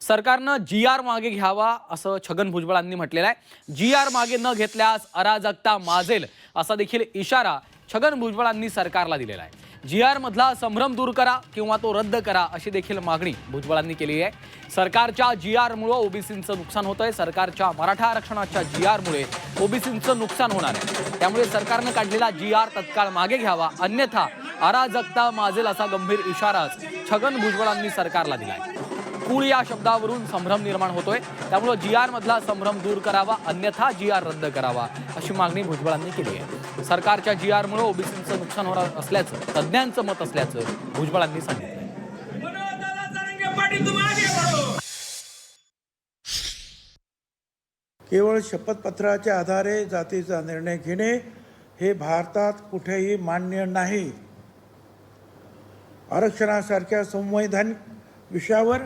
सरकारनं जी आर मागे घ्यावा असं छगन भुजबळांनी म्हटलेलं आहे. जी आर मागे न घेतल्यास अराजकता माजेल असा देखील इशारा छगन भुजबळांनी सरकारला दिलेला आहे. जी आरमधला संभ्रम दूर करा किंवा तो रद्द करा अशी देखील मागणी भुजबळांनी केली आहे. सरकारच्या जी आरमुळं ओबीसींचं नुकसान होतंय. सरकारच्या मराठा आरक्षणाच्या जी आरमुळे ओबीसींचं नुकसान होणार आहे. त्यामुळे सरकारनं काढलेला जी आर तत्काळ मागे घ्यावा. अन्यथा अराजकता माजेल असा गंभीर इशाराच छगन भुजबळांनी सरकारला दिलाय. कुळ या शब्दावरून संभ्रम निर्माण होतोय. त्यामुळं जी आर मधला संभ्रम दूर करावा अन्यथा जी आर रद्द करावा अशी मागणी भुजबळांनी केली आहे. सरकारच्या जी आरमुळे ओबीसींचं नुकसान होणार असल्याचं तज्ज्ञांचं मत असल्याचं भुजबळांनी सांगितलं केवळ शपथपत्राच्या आधारे जातीचा निर्णय घेणे हे भारतात कुठेही मान्य नाही. आरक्षणासारख्या संवैधानिक विषयावर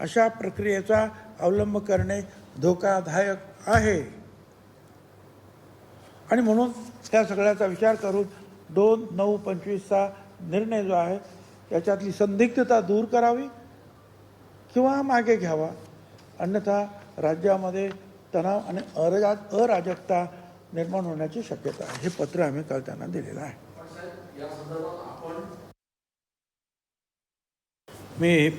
अशा प्रक्रियेचा अवलंब करणे धोकादायक आहे. आणि म्हणून त्या सगळ्याचा विचार करून दोन नऊ पंचवीसचा निर्णय जो आहे याच्यातली संदिग्धता दूर करावी किंवा मागे घ्यावा. अन्यथा राज्यामध्ये तणाव आणि अराजा अराजकता निर्माण होण्याची शक्यता आहे. हे पत्र आम्ही काल त्यांना दिलेलं आहे. मी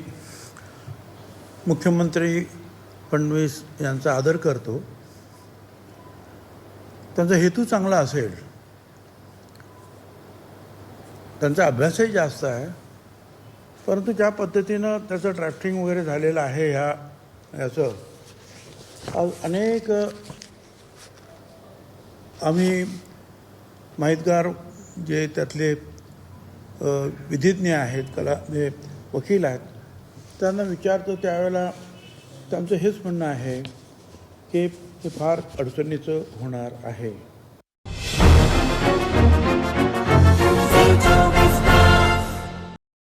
मुख्यमंत्री फडणवीस यांचा आदर करतो. त्यांचा हेतू चांगला असेल. त्यांचा अभ्यासही जास्त आहे. परंतु ज्या पद्धतीनं त्याचं ड्राफ्टिंग वगैरे झालेलं आहे ह्या याचं आज अनेक आम्ही माहितगार जे त्यातले विधिज्ञ आहेत कला जे वकील आहेत त्यांना विचारतो त्यावेळेला त्यांचं हेच म्हणणं आहे की ते फार अडचणीचं होणार आहे.